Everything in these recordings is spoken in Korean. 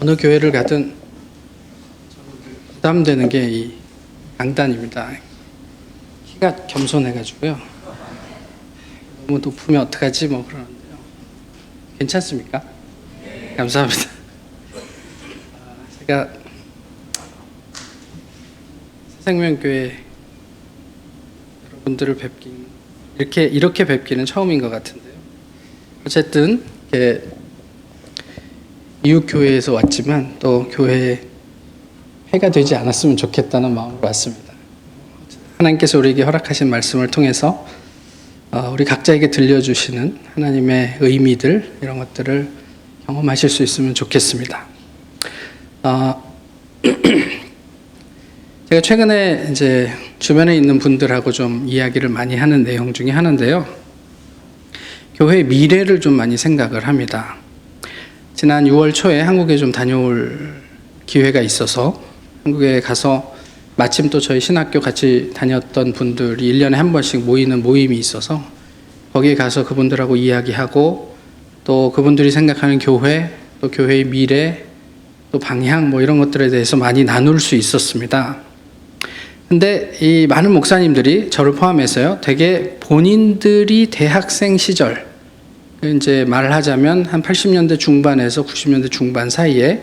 어느 교회를 가든 부담되는 게이 강단입니다. 키가 겸손해가지고요. 너무 높으면 어떡하지 뭐 그러는데요. 괜찮습니까? 감사합니다. 아, 제가 새생명교회 여러분들을 뵙긴 이렇게 이렇게 뵙기는 처음인 것 같은데요. 어쨌든 이렇게 이웃 교회에서 왔지만 또 교회에 해가 되지 않았으면 좋겠다는 마음으로 왔습니다. 하나님께서 우리에게 허락하신 말씀을 통해서 어, 우리 각자에게 들려주시는 하나님의 의미들 이런 것들을 경험하실 수 있으면 좋겠습니다. 어, 제가 최근에 이제 주변에 있는 분들하고 좀 이야기를 많이 하는 내용 중에 하나인데요. 교회의 미래를 좀 많이 생각을 합니다. 지난 6월 초에 한국에 좀 다녀올 기회가 있어서 한국에 가서 마침 또 저희 신학교 같이 다녔던 분들이 1년에 한 번씩 모이는 모임이 있어서 거기에 가서 그분들하고 이야기하고 또 그분들이 생각하는 교회, 또 교회의 미래, 또 방향 뭐 이런 것들에 대해서 많이 나눌 수 있었습니다. 근데 이 많은 목사님들이 저를 포함해서요, 되게 본인들이 대학생 시절, 이제 말을 하자면 한 80년대 중반에서 90년대 중반 사이에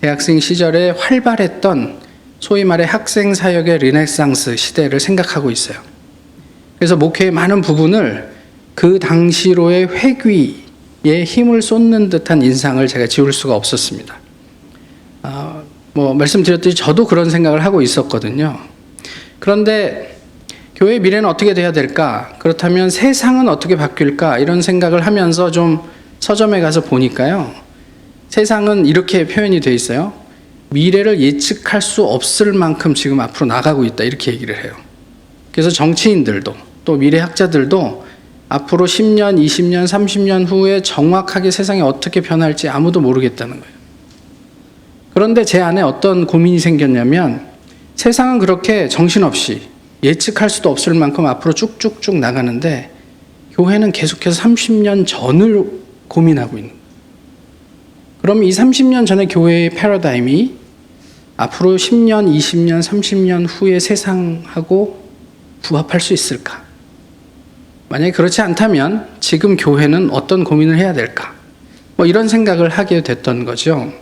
대학생 시절에 활발했던 소위 말해 학생 사역의 르네상스 시대를 생각하고 있어요. 그래서 목회의 많은 부분을 그 당시로의 회귀에 힘을 쏟는 듯한 인상을 제가 지울 수가 없었습니다. 아, 뭐 말씀드렸듯이 저도 그런 생각을 하고 있었거든요. 그런데 교회의 미래는 어떻게 돼야 될까? 그렇다면 세상은 어떻게 바뀔까? 이런 생각을 하면서 좀 서점에 가서 보니까요. 세상은 이렇게 표현이 돼 있어요. 미래를 예측할 수 없을 만큼 지금 앞으로 나가고 있다. 이렇게 얘기를 해요. 그래서 정치인들도 또 미래학자들도 앞으로 10년, 20년, 30년 후에 정확하게 세상이 어떻게 변할지 아무도 모르겠다는 거예요. 그런데 제 안에 어떤 고민이 생겼냐면 세상은 그렇게 정신없이 예측할 수도 없을 만큼 앞으로 쭉쭉쭉 나가는데 교회는 계속해서 30년 전을 고민하고 있는 거예요. 그럼 이 30년 전의 교회의 패러다임이 앞으로 10년, 20년, 30년 후의 세상하고 부합할 수 있을까? 만약에 그렇지 않다면 지금 교회는 어떤 고민을 해야 될까? 뭐 이런 생각을 하게 됐던 거죠.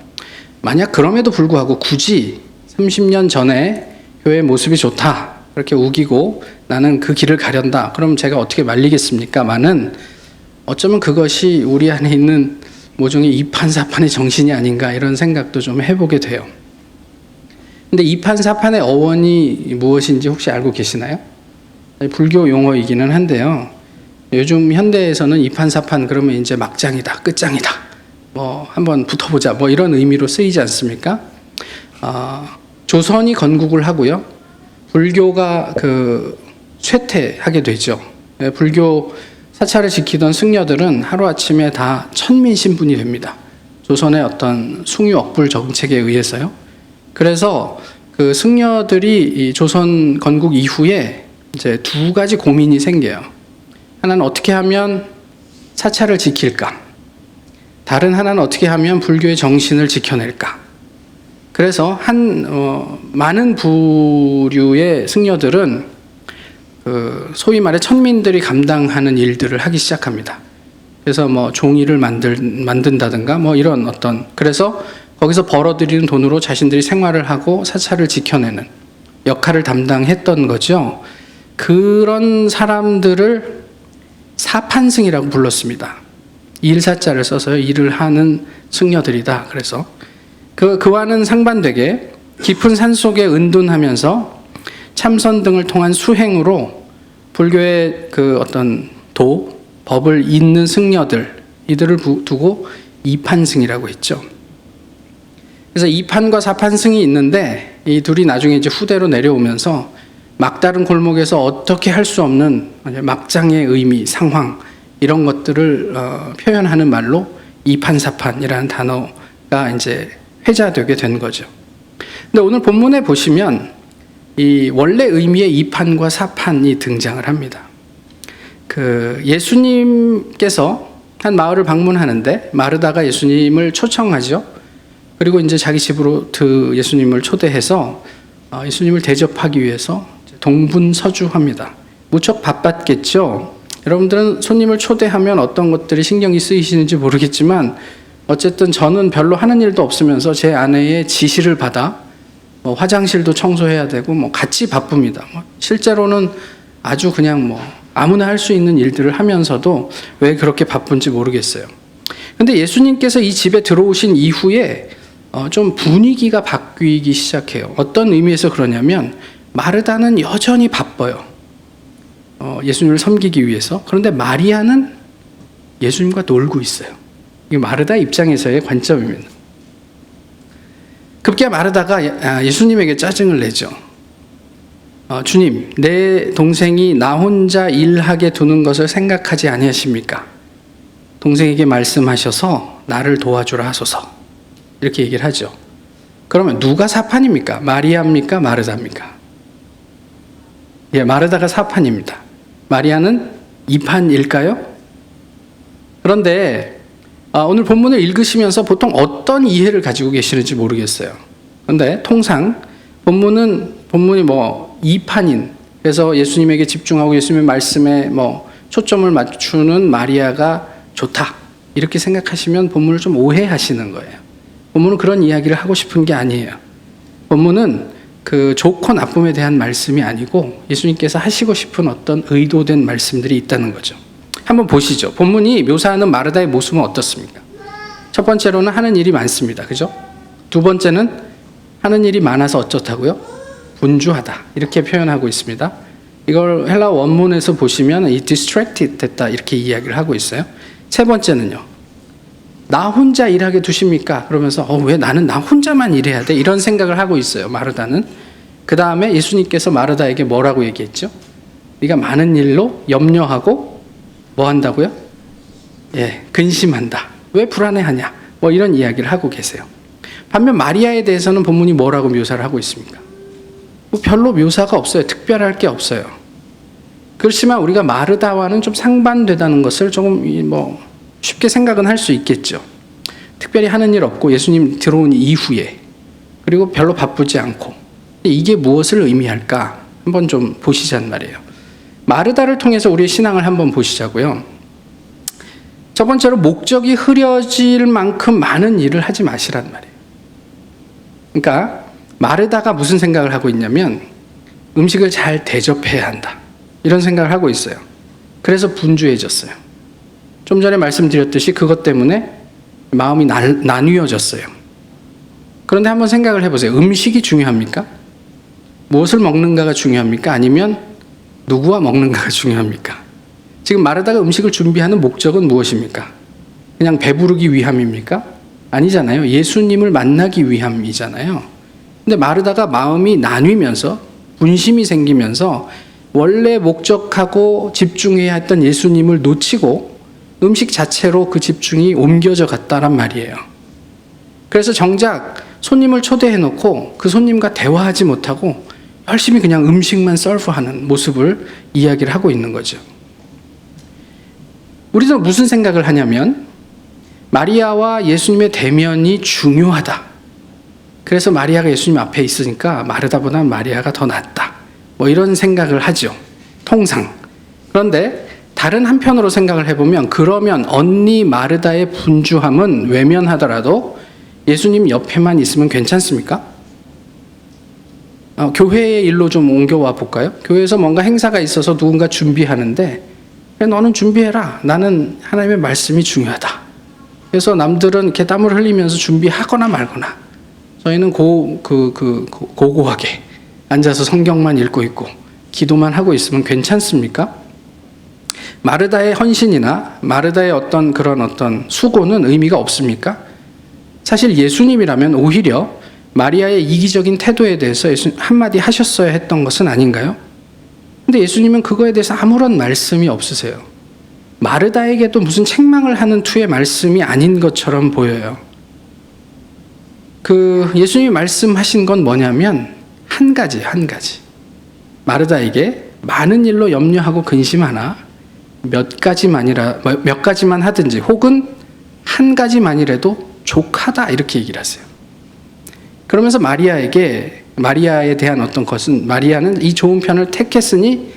만약 그럼에도 불구하고 굳이 30년 전에 교회 모습이 좋다. 그렇게 우기고 나는 그 길을 가련다. 그럼 제가 어떻게 말리겠습니까? 많은 어쩌면 그것이 우리 안에 있는 모종의 이판사판의 정신이 아닌가 이런 생각도 좀 해보게 돼요. 근데 이판사판의 어원이 무엇인지 혹시 알고 계시나요? 불교 용어이기는 한데요. 요즘 현대에서는 이판사판 그러면 이제 막장이다, 끝장이다. 뭐 한번 붙어보자. 뭐 이런 의미로 쓰이지 않습니까? 어, 조선이 건국을 하고요. 불교가 그 쇠퇴하게 되죠. 예, 불교 사찰을 지키던 승려들은 하루아침에 다 천민 신분이 됩니다. 조선의 어떤 숭유 억불 정책에 의해서요. 그래서 그 승려들이 이 조선 건국 이후에 이제 두 가지 고민이 생겨요. 하나는 어떻게 하면 사찰을 지킬까? 다른 하나는 어떻게 하면 불교의 정신을 지켜낼까? 그래서 한 어, 많은 부류의 승려들은 그 소위 말해 천민들이 감당하는 일들을 하기 시작합니다. 그래서 뭐 종이를 만들 만든다든가 뭐 이런 어떤 그래서 거기서 벌어들이는 돈으로 자신들이 생활을 하고 사찰을 지켜내는 역할을 담당했던 거죠. 그런 사람들을 사판승이라고 불렀습니다. 일사자를 써서 일을 하는 승려들이다. 그래서 그 그와는 상반되게 깊은 산 속에 은둔하면서 참선 등을 통한 수행으로 불교의 그 어떤 도 법을 잇는 승려들 이들을 두고 이판승이라고 했죠. 그래서 이판과 사판승이 있는데 이 둘이 나중에 이제 후대로 내려오면서 막다른 골목에서 어떻게 할 수 없는 막장의 의미, 상황 이런 것들을 어, 표현하는 말로 이판사판이라는 단어가 이제 회자되게 된 거죠. 근데 오늘 본문에 보시면 이 원래 의미의 이판과 사판이 등장을 합니다. 그 예수님께서 한 마을을 방문하는데 마르다가 예수님을 초청하죠. 그리고 이제 자기 집으로 그 예수님을 초대해서 어, 예수님을 대접하기 위해서 동분서주합니다. 무척 바빴겠죠. 여러분들은 손님을 초대하면 어떤 것들이 신경이 쓰이시는지 모르겠지만 어쨌든 저는 별로 하는 일도 없으면서 제 아내의 지시를 받아 뭐 화장실도 청소해야 되고 뭐 같이 바쁩니다. 뭐 실제로는 아주 그냥 뭐 아무나 할 수 있는 일들을 하면서도 왜 그렇게 바쁜지 모르겠어요. 근데 예수님께서 이 집에 들어오신 이후에 어, 좀 분위기가 바뀌기 시작해요. 어떤 의미에서 그러냐면 마르다는 여전히 바빠요. 어, 예수님을 섬기기 위해서. 그런데 마리아는 예수님과 놀고 있어요. 이게 마르다 입장에서의 관점입니다. 급기야 마르다가 아, 예수님에게 짜증을 내죠. 어, 주님, 내 동생이 나 혼자 일하게 두는 것을 생각하지 아니하십니까? 동생에게 말씀하셔서 나를 도와주라 하소서. 이렇게 얘기를 하죠. 그러면 누가 사판입니까? 마리아입니까? 마르다입니까? 예, 마르다가 사판입니다. 마리아는 이판일까요? 그런데 아, 오늘 본문을 읽으시면서 보통 어떤 이해를 가지고 계시는지 모르겠어요. 그런데 통상 본문은 본문이 뭐 이판인 그래서 예수님에게 집중하고 예수님의 말씀에 뭐 초점을 맞추는 마리아가 좋다 이렇게 생각하시면 본문을 좀 오해하시는 거예요. 본문은 그런 이야기를 하고 싶은 게 아니에요. 본문은 그 좋고 나쁨에 대한 말씀이 아니고 예수님께서 하시고 싶은 어떤 의도된 말씀들이 있다는 거죠. 한번 보시죠. 본문이 묘사하는 마르다의 모습은 어떻습니까? 첫 번째로는 하는 일이 많습니다. 그죠? 두 번째는 하는 일이 많아서 어쩌다고요? 분주하다. 이렇게 표현하고 있습니다. 이걸 헬라 원문에서 보시면 이 distracted 됐다 이렇게 이야기를 하고 있어요. 세 번째는요. 나 혼자 일하게 두십니까? 그러면서 어, 왜 나는 나 혼자만 일해야 돼? 이런 생각을 하고 있어요. 마르다는. 그 다음에 예수님께서 마르다에게 뭐라고 얘기했죠? 네가 많은 일로 염려하고 뭐 한다고요? 예, 근심한다. 왜 불안해하냐? 뭐 이런 이야기를 하고 계세요. 반면 마리아에 대해서는 본문이 뭐라고 묘사를 하고 있습니까? 뭐 별로 묘사가 없어요. 특별할 게 없어요. 그렇지만 우리가 마르다와는 좀 상반되다는 것을 조금 뭐 쉽게 생각은 할 수 있겠죠. 특별히 하는 일 없고 예수님 들어온 이후에 그리고 별로 바쁘지 않고 이게 무엇을 의미할까 한번 좀 보시자는 말이에요. 마르다를 통해서 우리의 신앙을 한번 보시자고요. 첫 번째로 목적이 흐려질 만큼 많은 일을 하지 마시란 말이에요. 그러니까 마르다가 무슨 생각을 하고 있냐면 음식을 잘 대접해야 한다. 이런 생각을 하고 있어요. 그래서 분주해졌어요. 좀 전에 말씀드렸듯이 그것 때문에 마음이 나뉘어졌어요. 그런데 한번 생각을 해보세요. 음식이 중요합니까? 무엇을 먹는가가 중요합니까? 아니면 누구와 먹는가가 중요합니까? 지금 마르다가 음식을 준비하는 목적은 무엇입니까? 그냥 배부르기 위함입니까? 아니잖아요. 예수님을 만나기 위함이잖아요. 근데 마르다가 마음이 나뉘면서 분심이 생기면서 원래 목적하고 집중해야 했던 예수님을 놓치고 음식 자체로 그 집중이 옮겨져 갔다란 말이에요. 그래서 정작 손님을 초대해 놓고 그 손님과 대화하지 못하고 열심히 그냥 음식만 서브하는 모습을 이야기를 하고 있는 거죠. 우리도 무슨 생각을 하냐면 마리아와 예수님의 대면이 중요하다. 그래서 마리아가 예수님 앞에 있으니까 마르다보다 마리아가 더 낫다. 뭐 이런 생각을 하죠. 통상. 그런데 다른 한편으로 생각을 해보면 그러면 언니 마르다의 분주함은 외면하더라도 예수님 옆에만 있으면 괜찮습니까? 어, 교회의 일로 좀 옮겨와 볼까요? 교회에서 뭔가 행사가 있어서 누군가 준비하는데 너는 준비해라. 나는 하나님의 말씀이 중요하다. 그래서 남들은 이렇게 땀을 흘리면서 준비하거나 말거나 저희는 고, 그, 그, 고고하게 앉아서 성경만 읽고 있고 기도만 하고 있으면 괜찮습니까? 마르다의 헌신이나 마르다의 어떤 그런 어떤 수고는 의미가 없습니까? 사실 예수님이라면 오히려 마리아의 이기적인 태도에 대해서 예수 한마디 하셨어야 했던 것은 아닌가요? 근데 예수님은 그거에 대해서 아무런 말씀이 없으세요. 마르다에게도 무슨 책망을 하는 투의 말씀이 아닌 것처럼 보여요. 그 예수님이 말씀하신 건 뭐냐면 한 가지, 한 가지. 마르다에게 많은 일로 염려하고 근심하나 몇 가지만이라 뭐, 몇 가지만 하든지 혹은 한 가지만이라도 족하다 이렇게 얘기를 하세요. 그러면서 마리아에게 마리아에 대한 어떤 것은 마리아는 이 좋은 편을 택했으니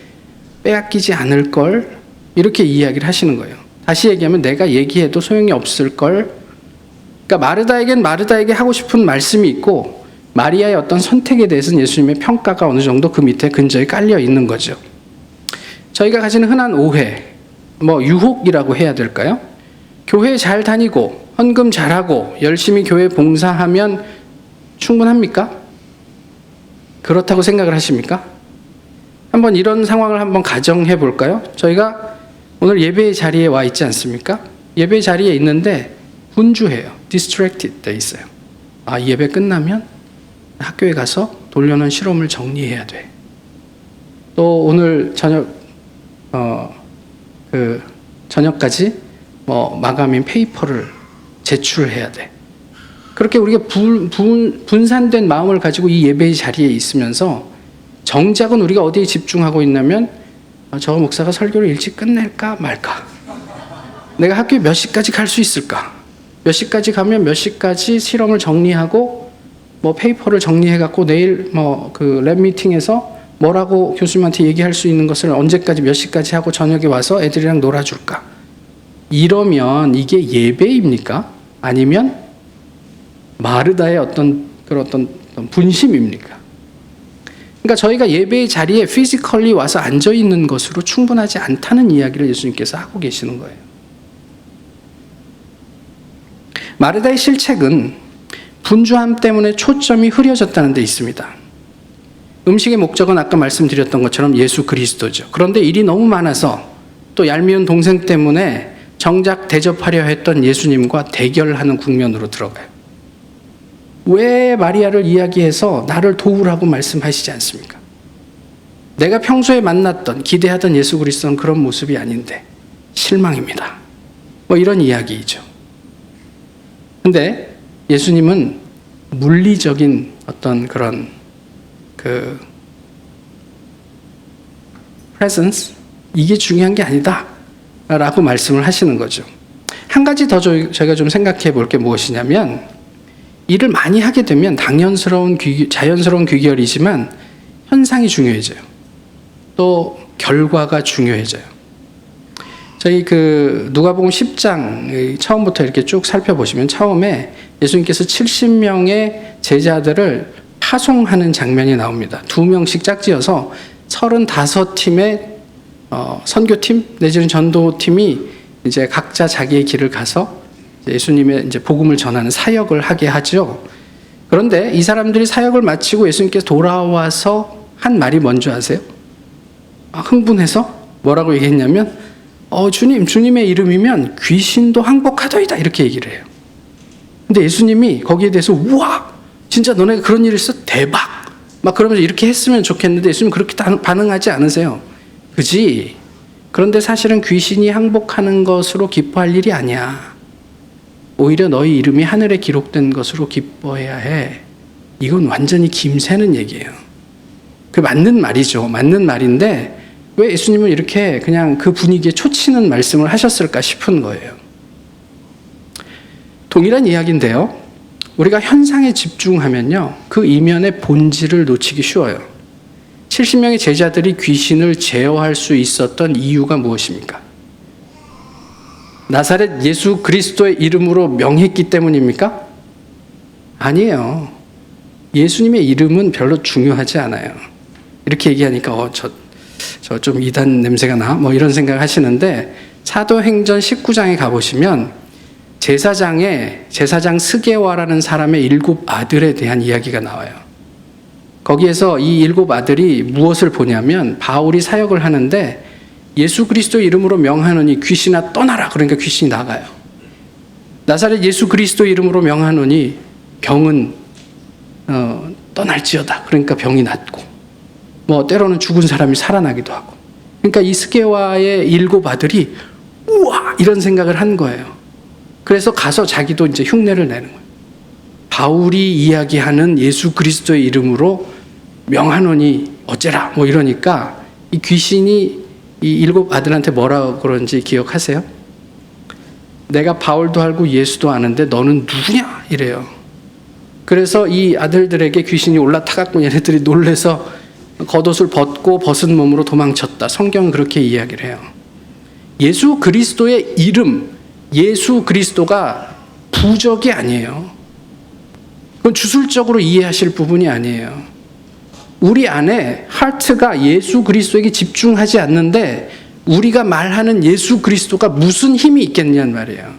빼앗기지 않을 걸 이렇게 이야기를 하시는 거예요. 다시 얘기하면 내가 얘기해도 소용이 없을 걸. 그러니까 마르다에겐 마르다에게 하고 싶은 말씀이 있고 마리아의 어떤 선택에 대해서는 예수님의 평가가 어느 정도 그 밑에 근저에 깔려 있는 거죠. 저희가 가지는 흔한 오해, 뭐 유혹이라고 해야 될까요? 교회 잘 다니고 헌금 잘하고 열심히 교회 봉사하면 충분합니까? 그렇다고 생각을 하십니까? 한번 이런 상황을 한번 가정해 볼까요? 저희가 오늘 예배 자리에 와 있지 않습니까? 예배 자리에 있는데 분주해요. distracted 돼 있어요. 아, 예배 끝나면 학교에 가서 돌려놓은 실험을 정리해야 돼. 또 오늘 저녁 어 그 저녁까지 뭐 마감인 페이퍼를 제출해야 돼. 그렇게 우리가 분, 분, 분산된 마음을 가지고 이 예배의 자리에 있으면서 정작은 우리가 어디에 집중하고 있냐면 아, 저 목사가 설교를 일찍 끝낼까 말까. 내가 학교에 몇 시까지 갈 수 있을까? 몇 시까지 가면 몇 시까지 실험을 정리하고 뭐 페이퍼를 정리해 갖고 내일 뭐 그 랩 미팅에서 뭐라고 교수님한테 얘기할 수 있는 것을 언제까지 몇 시까지 하고 저녁에 와서 애들이랑 놀아줄까? 이러면 이게 예배입니까? 아니면 마르다의 어떤 그런 어떤 분심입니까? 그러니까 저희가 예배의 자리에 피지컬리 와서 앉아 있는 것으로 충분하지 않다는 이야기를 예수님께서 하고 계시는 거예요. 마르다의 실책은 분주함 때문에 초점이 흐려졌다는 데 있습니다. 음식의 목적은 아까 말씀드렸던 것처럼 예수 그리스도죠. 그런데 일이 너무 많아서 또 얄미운 동생 때문에 정작 대접하려 했던 예수님과 대결하는 국면으로 들어가요. 왜 마리아를 이야기해서 나를 도우라고 말씀하시지 않습니까? 내가 평소에 만났던 기대하던 예수 그리스도는 그런 모습이 아닌데 실망입니다. 뭐 이런 이야기이죠. 근데 예수님은 물리적인 어떤 그런 그 presence 이게 중요한 게 아니다. 라고 말씀을 하시는 거죠. 한 가지 더 저희가 좀 생각해 볼 게 무엇이냐면 일을 많이 하게 되면 당연스러운 귀, 자연스러운 귀결이지만 현상이 중요해져요. 또 결과가 중요해져요. 저희 그 누가복음 10장 처음부터 이렇게 쭉 살펴보시면 처음에 예수님께서 70명의 제자들을 파송하는 장면이 나옵니다. 두 명씩 짝지어서 35팀의 어, 선교팀 내지는 전도팀이 이제 각자 자기의 길을 가서 예수님의 이제 복음을 전하는 사역을 하게 하죠. 그런데 이 사람들이 사역을 마치고 예수님께서 돌아와서 한 말이 뭔지 아세요? 아, 흥분해서 뭐라고 얘기했냐면, 어, 주님, 주님의 이름이면 귀신도 항복하더이다. 이렇게 얘기를 해요. 근데 예수님이 거기에 대해서, 우와! 진짜 너네가 그런 일을 했어? 대박! 막 그러면서 이렇게 했으면 좋겠는데 예수님 그렇게 반응하지 않으세요. 그지? 그런데 사실은 귀신이 항복하는 것으로 기뻐할 일이 아니야. 오히려 너희 이름이 하늘에 기록된 것으로 기뻐해야 해. 이건 완전히 김새는 얘기예요. 그 맞는 말이죠. 맞는 말인데 왜 예수님은 이렇게 그냥 그 분위기에 초치는 말씀을 하셨을까 싶은 거예요. 동일한 이야기인데요. 우리가 현상에 집중하면요. 그 이면의 본질을 놓치기 쉬워요. 70명의 제자들이 귀신을 제어할 수 있었던 이유가 무엇입니까? 나사렛 예수 그리스도의 이름으로 명했기 때문입니까? 아니에요. 예수님의 이름은 별로 중요하지 않아요. 이렇게 얘기하니까 어, 저, 저 좀 이단 냄새가 나? 뭐 이런 생각 하시는데 사도행전 19장에 가보시면 제사장의 제사장 스게와라는 사람의 일곱 아들에 대한 이야기가 나와요. 거기에서 이 일곱 아들이 무엇을 보냐면 바울이 사역을 하는데 예수 그리스도 이름으로 명하노니 귀신아 떠나라. 그러니까 귀신이 나가요. 나사렛 예수 그리스도 이름으로 명하노니 병은 어, 떠날지어다. 그러니까 병이 낫고 뭐 때로는 죽은 사람이 살아나기도 하고. 그러니까 이스케와의 일곱 아들이 우와 이런 생각을 한 거예요. 그래서 가서 자기도 이제 흉내를 내는 거예요. 바울이 이야기하는 예수 그리스도의 이름으로 명하노니 어째라 뭐 이러니까 이 귀신이 이 일곱 아들한테 뭐라고 그런지 기억하세요? 내가 바울도 알고 예수도 아는데 너는 누구냐? 이래요. 그래서 이 아들들에게 귀신이 올라타갖고 얘네들이 놀래서 겉옷을 벗고 벗은 몸으로 도망쳤다. 성경은 그렇게 이야기를 해요. 예수 그리스도의 이름, 예수 그리스도가 부적이 아니에요. 그건 주술적으로 이해하실 부분이 아니에요. 우리 안에 하트가 예수 그리스도에게 집중하지 않는데 우리가 말하는 예수 그리스도가 무슨 힘이 있겠냐는 말이에요.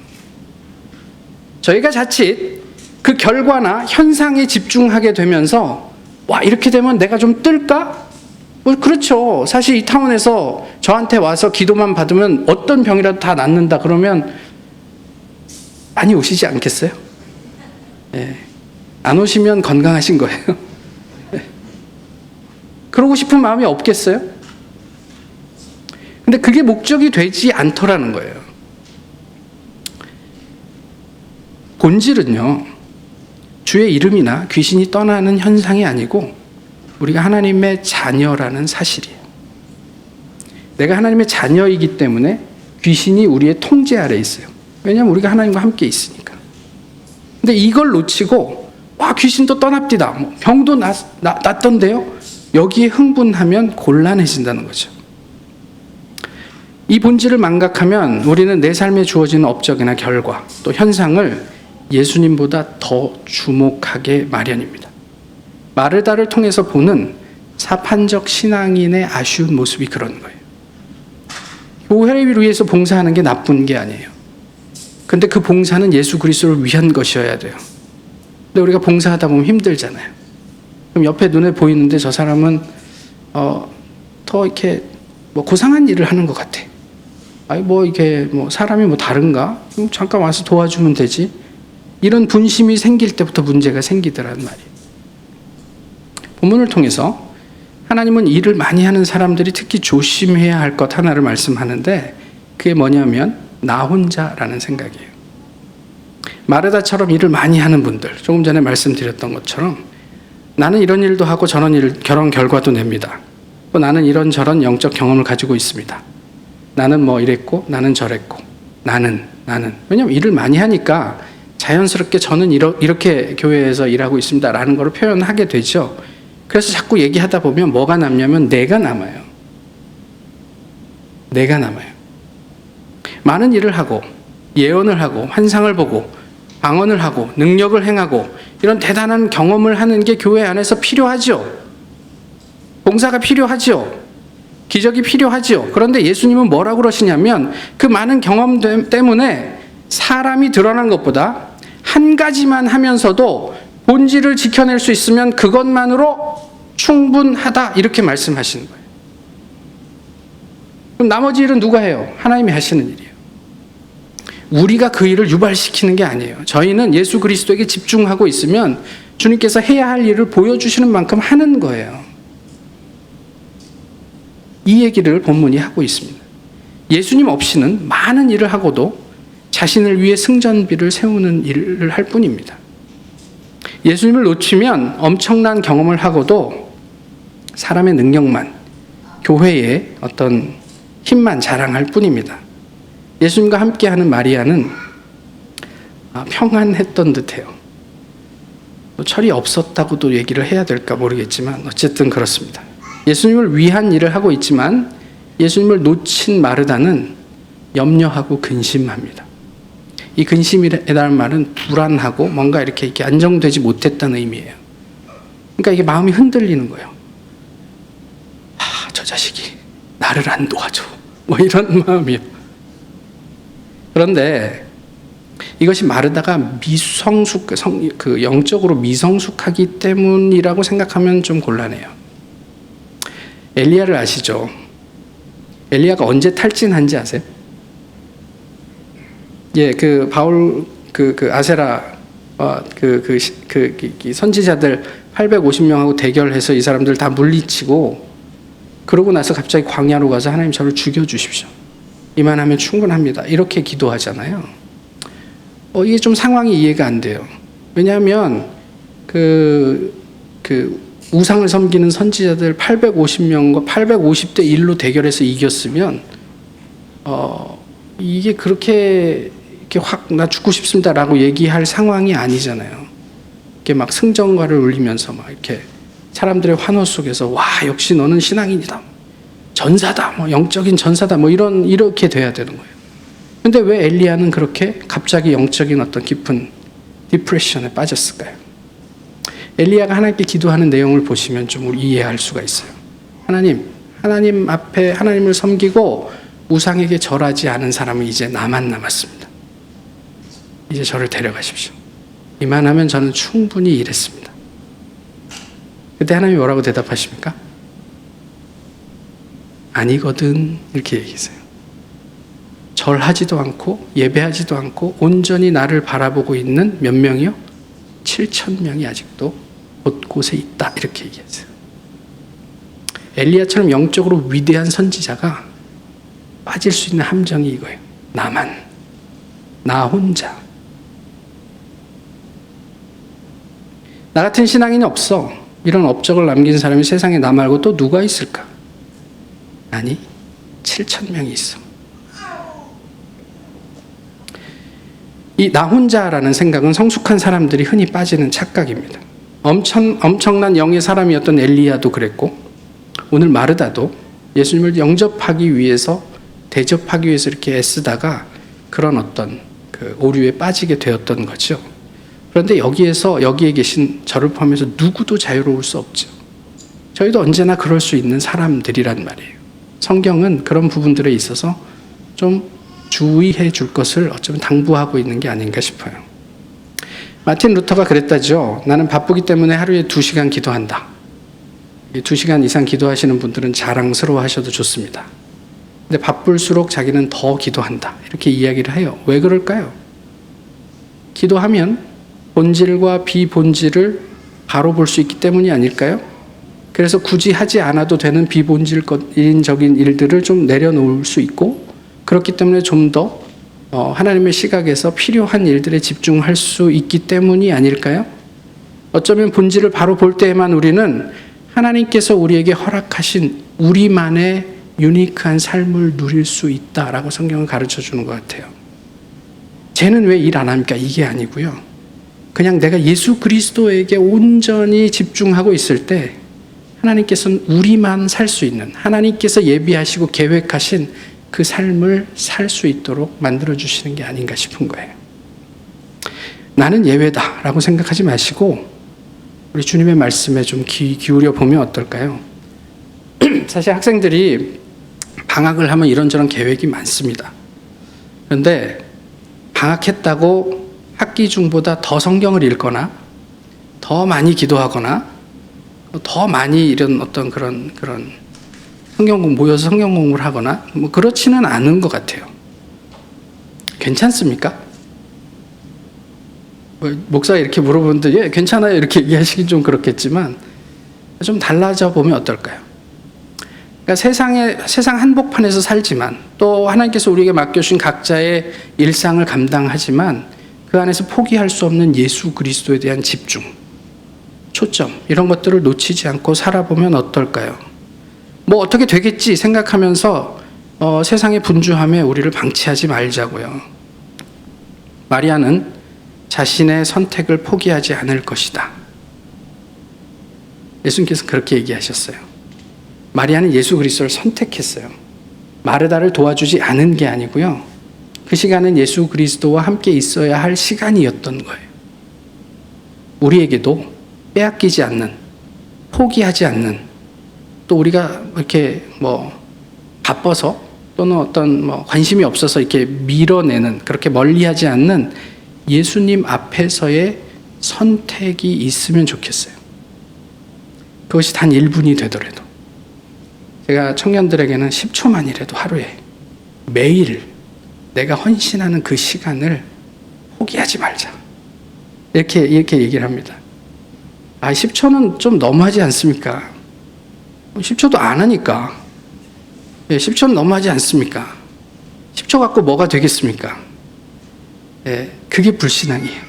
저희가 자칫 그 결과나 현상에 집중하게 되면서 와 이렇게 되면 내가 좀 뜰까? 뭐 그렇죠. 사실 이 타운에서 저한테 와서 기도만 받으면 어떤 병이라도 다 낫는다 그러면 많이 오시지 않겠어요? 예. 안 오시면 건강하신 거예요. 예. 그러고 싶은 마음이 없겠어요? 근데 그게 목적이 되지 않더라는 거예요. 본질은요, 주의 이름이나 귀신이 떠나는 현상이 아니고 우리가 하나님의 자녀라는 사실이에요. 내가 하나님의 자녀이기 때문에 귀신이 우리의 통제 아래 있어요. 왜냐하면 우리가 하나님과 함께 있으니까. 근데 이걸 놓치고 와 귀신도 떠납디다. 뭐 병도 낫, 낫, 낫던데요. 여기에 흥분하면 곤란해진다는 거죠. 이 본질을 망각하면 우리는 내 삶에 주어지는 업적이나 결과 또 현상을 예수님보다 더 주목하게 마련입니다. 마르다를 통해서 보는 사판적 신앙인의 아쉬운 모습이 그런 거예요. 교회를 위해서 봉사하는 게 나쁜 게 아니에요. 근데 그 봉사는 예수 그리스도를 위한 것이어야 돼요. 근데 우리가 봉사하다 보면 힘들잖아요. 그럼 옆에 눈에 보이는데 저 사람은 어, 더 이렇게 뭐 고상한 일을 하는 것 같아. 아니 뭐 이게 뭐 사람이 뭐 다른가? 잠깐 와서 도와주면 되지. 이런 분심이 생길 때부터 문제가 생기더란 말이에요. 본문을 통해서 하나님은 일을 많이 하는 사람들이 특히 조심해야 할 것 하나를 말씀하는데 그게 뭐냐면 나 혼자라는 생각이에요. 마르다처럼 일을 많이 하는 분들, 조금 전에 말씀드렸던 것처럼 나는 이런 일도 하고 저런 일, 결혼 결과도 냅니다. 또 나는 이런저런 영적 경험을 가지고 있습니다. 나는 뭐 이랬고, 나는 저랬고, 나는, 나는. 왜냐면 일을 많이 하니까 자연스럽게 저는 이렇게 교회에서 일하고 있습니다 라는 걸 표현하게 되죠. 그래서 자꾸 얘기하다 보면 뭐가 남냐면 내가 남아요. 내가 남아요. 많은 일을 하고 예언을 하고 환상을 보고 방언을 하고 능력을 행하고 이런 대단한 경험을 하는 게 교회 안에서 필요하죠. 봉사가 필요하죠. 기적이 필요하죠. 그런데 예수님은 뭐라고 그러시냐면 그 많은 경험 때문에 사람이 드러난 것보다 한 가지만 하면서도 본질을 지켜낼 수 있으면 그것만으로 충분하다 이렇게 말씀하시는 거예요. 그럼 나머지 일은 누가 해요? 하나님이 하시는 일이에요. 우리가 그 일을 유발시키는 게 아니에요. 저희는 예수 그리스도에게 집중하고 있으면 주님께서 해야 할 일을 보여주시는 만큼 하는 거예요. 이 얘기를 본문이 하고 있습니다. 예수님 없이는 많은 일을 하고도 자신을 위해 승전비를 세우는 일을 할 뿐입니다. 예수님을 놓치면 엄청난 경험을 하고도 사람의 능력만, 교회의 어떤 힘만 자랑할 뿐입니다. 예수님과 함께하는 마리아는 아, 평안했던 듯해요. 철이 없었다고도 얘기를 해야 될까 모르겠지만 어쨌든 그렇습니다. 예수님을 위한 일을 하고 있지만 예수님을 놓친 마르다는 염려하고 근심합니다. 이 근심이라는 말은 불안하고 뭔가 이렇게, 이렇게 안정되지 못했다는 의미예요. 그러니까 이게 마음이 흔들리는 거예요. 아, 저 자식이 나를 안 도와줘. 뭐 이런 마음이요. 그런데 이것이 마르다가 미성숙, 성, 그 영적으로 미성숙하기 때문이라고 생각하면 좀 곤란해요. 엘리야를 아시죠? 엘리야가 언제 탈진한지 아세요? 예, 그 바울 그, 그 아세라 어, 그, 그, 그, 그, 선지자들 850명하고 대결해서 이 사람들 다 물리치고 그러고 나서 갑자기 광야로 가서 하나님 저를 죽여 주십시오. 이만하면 충분합니다. 이렇게 기도하잖아요. 어, 이게 좀 상황이 이해가 안 돼요. 왜냐하면 그, 그 우상을 섬기는 선지자들 850명과 850대 1로 대결해서 이겼으면 어 이게 그렇게 이렇게 확 나 죽고 싶습니다라고 얘기할 상황이 아니잖아요. 이렇게 막 승전가를 울리면서 막 이렇게 사람들의 환호 속에서 와 역시 너는 신앙인이다. 전사다. 뭐 영적인 전사다. 뭐 이런 이렇게 돼야 되는 거예요. 근데 왜 엘리야는 그렇게 갑자기 영적인 어떤 깊은 디프레션에 빠졌을까요? 엘리야가 하나님께 기도하는 내용을 보시면 좀 이해할 수가 있어요. 하나님, 하나님 앞에 하나님을 섬기고 우상에게 절하지 않은 사람은 이제 나만 남았습니다. 이제 저를 데려가십시오. 이만하면 저는 충분히 일했습니다. 그때 하나님이 뭐라고 대답하십니까? 아니거든 이렇게 얘기했어요. 절하지도 않고 예배하지도 않고 온전히 나를 바라보고 있는 몇 명이요? 7천 명이 아직도 곳곳에 있다 이렇게 얘기했어요. 엘리야처럼 영적으로 위대한 선지자가 빠질 수 있는 함정이 이거예요. 나만 나 혼자 나 같은 신앙인이 없어. 이런 업적을 남긴 사람이 세상에 나 말고 또 누가 있을까? 아니, 7천 명이 있어. 이 나 혼자라는 생각은 성숙한 사람들이 흔히 빠지는 착각입니다. 엄청, 엄청난 영의 사람이었던 엘리야도 그랬고, 오늘 마르다도 예수님을 영접하기 위해서, 대접하기 위해서 이렇게 애쓰다가 그런 어떤 그 오류에 빠지게 되었던 거죠. 그런데 여기에서 여기에 계신 저를 포함해서 누구도 자유로울 수 없죠. 저희도 언제나 그럴 수 있는 사람들이란 말이에요. 성경은 그런 부분들에 있어서 좀 주의해 줄 것을 어쩌면 당부하고 있는 게 아닌가 싶어요. 마틴 루터가 그랬다죠. 나는 바쁘기 때문에 하루에 두 시간 기도한다. 두 시간 이상 기도하시는 분들은 자랑스러워 하셔도 좋습니다. 근데 바쁠수록 자기는 더 기도한다. 이렇게 이야기를 해요. 왜 그럴까요? 기도하면 본질과 비본질을 바로 볼 수 있기 때문이 아닐까요? 그래서 굳이 하지 않아도 되는 비본질적인 일들을 좀 내려놓을 수 있고 그렇기 때문에 좀더 어, 하나님의 시각에서 필요한 일들에 집중할 수 있기 때문이 아닐까요? 어쩌면 본질을 바로 볼 때에만 우리는 하나님께서 우리에게 허락하신 우리만의 유니크한 삶을 누릴 수 있다라고 성경은 가르쳐 주는 것 같아요. 쟤는 왜 일 안 합니까? 이게 아니고요. 그냥 내가 예수 그리스도에게 온전히 집중하고 있을 때 하나님께서는 우리만 살 수 있는 하나님께서 예비하시고 계획하신 그 삶을 살 수 있도록 만들어 주시는 게 아닌가 싶은 거예요. 나는 예외다라고 생각하지 마시고 우리 주님의 말씀에 좀 귀 기울여 보면 어떨까요? 사실 학생들이 방학을 하면 이런저런 계획이 많습니다. 그런데 방학했다고 학기 중보다 더 성경을 읽거나 더 많이 기도하거나 더 많이 이런 어떤 그런 그런 성경 공 모여서 성경 공부를 하거나 뭐 그렇지는 않은 것 같아요. 괜찮습니까? 뭐 목사가 이렇게 물어보는데 예 괜찮아요 이렇게 얘기하시긴 좀 그렇겠지만 좀 달라져 보면 어떨까요? 그러니까 세상에 세상 한복판에서 살지만 또 하나님께서 우리에게 맡겨주신 각자의 일상을 감당하지만 그 안에서 포기할 수 없는 예수 그리스도에 대한 집중, 초점 이런 것들을 놓치지 않고 살아보면 어떨까요? 뭐 어떻게 되겠지 생각하면서 어, 세상의 분주함에 우리를 방치하지 말자고요. 마리아는 자신의 선택을 포기하지 않을 것이다. 예수님께서 그렇게 얘기하셨어요. 마리아는 예수 그리스도를 선택했어요. 마르다를 도와주지 않은 게 아니고요. 그 시간은 예수 그리스도와 함께 있어야 할 시간이었던 거예요. 우리에게도 빼앗기지 않는, 포기하지 않는, 또 우리가 이렇게 뭐 바빠서 또는 어떤 뭐 관심이 없어서 이렇게 밀어내는 그렇게 멀리하지 않는 예수님 앞에서의 선택이 있으면 좋겠어요. 그것이 단 1분이 되더라도. 제가 청년들에게는 10초만이라도 하루에 매일 내가 헌신하는 그 시간을 포기하지 말자. 이렇게, 이렇게 얘기를 합니다. 아, 10초는 좀 너무하지 않습니까? 10초도 안 하니까. 예, 10초는 너무하지 않습니까? 10초 갖고 뭐가 되겠습니까? 예, 그게 불신앙이에요.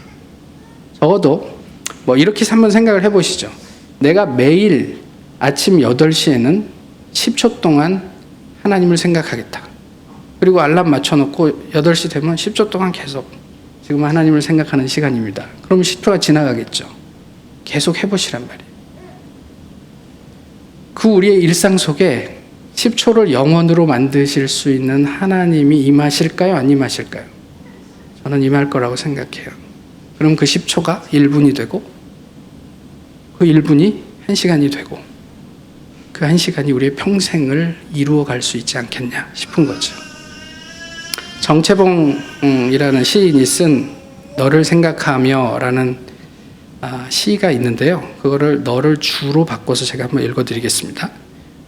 적어도 뭐 이렇게 한번 생각을 해보시죠. 내가 매일 아침 8시에는 10초 동안 하나님을 생각하겠다. 그리고 알람 맞춰놓고 8시 되면 10초 동안 계속 지금 하나님을 생각하는 시간입니다. 그럼 10초가 지나가겠죠. 계속 해보시란 말이에요. 그 우리의 일상 속에 10초를 영원으로 만드실 수 있는 하나님이 임하실까요? 안 임하실까요? 저는 임할 거라고 생각해요. 그럼 그 10초가 1분이 되고 그 1분이 1시간이 되고 그 1시간이 우리의 평생을 이루어 갈 수 있지 않겠냐 싶은 거죠. 정채봉이라는 시인이 쓴 너를 생각하며 라는 아, 시가 있는데요. 그거를 너를 주로 바꿔서 제가 한번 읽어드리겠습니다.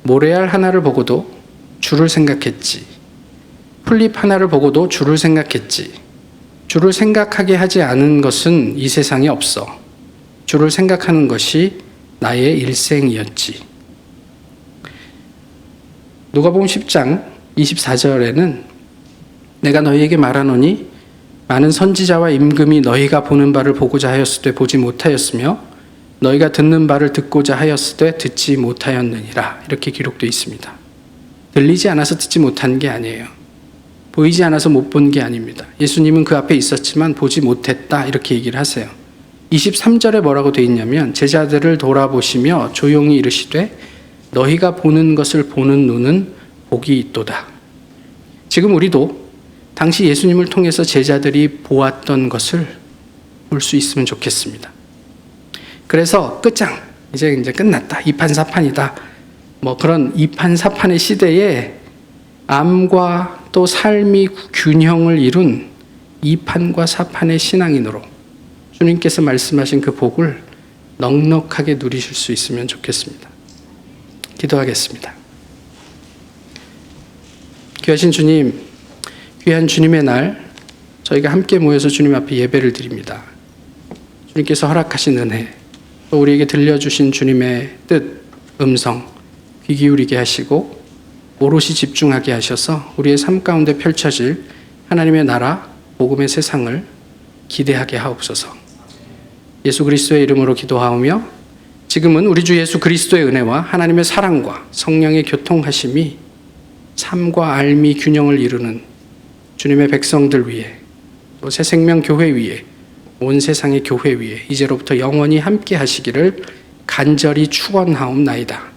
모래알 하나를 보고도 주를 생각했지. 풀잎 하나를 보고도 주를 생각했지. 주를 생각하게 하지 않은 것은 이 세상에 없어. 주를 생각하는 것이 나의 일생이었지. 누가복음 10장 24절에는 내가 너희에게 말하노니 많은 선지자와 임금이 너희가 보는 바를 보고자 하였을 때 보지 못하였으며 너희가 듣는 바를 듣고자 하였을 때 듣지 못하였느니라 이렇게 기록되어 있습니다. 들리지 않아서 듣지 못한 게 아니에요. 보이지 않아서 못 본 게 아닙니다. 예수님은 그 앞에 있었지만 보지 못했다 이렇게 얘기를 하세요. 23절에 뭐라고 되어 있냐면 제자들을 돌아보시며 조용히 이르시되 너희가 보는 것을 보는 눈은 복이 있도다. 지금 우리도 당시 예수님을 통해서 제자들이 보았던 것을 볼 수 있으면 좋겠습니다. 그래서 끝장 이제 이제 끝났다 이판사판이다 뭐 그런 이판사판의 시대에 암과 또 삶이 균형을 이룬 이판과 사판의 신앙인으로 주님께서 말씀하신 그 복을 넉넉하게 누리실 수 있으면 좋겠습니다. 기도하겠습니다. 귀하신 주님, 귀한 주님의 날 저희가 함께 모여서 주님 앞에 예배를 드립니다. 주님께서 허락하신 은혜, 또 우리에게 들려주신 주님의 뜻, 음성, 귀 기울이게 하시고 오롯이 집중하게 하셔서 우리의 삶 가운데 펼쳐질 하나님의 나라, 복음의 세상을 기대하게 하옵소서. 예수 그리스도의 이름으로 기도하오며 지금은 우리 주 예수 그리스도의 은혜와 하나님의 사랑과 성령의 교통하심이 삶과 알미 균형을 이루는 주님의 백성들 위해 또 새 생명 교회 위에 온 세상의 교회 위에 이제로부터 영원히 함께 하시기를 간절히 축원하옵나이다.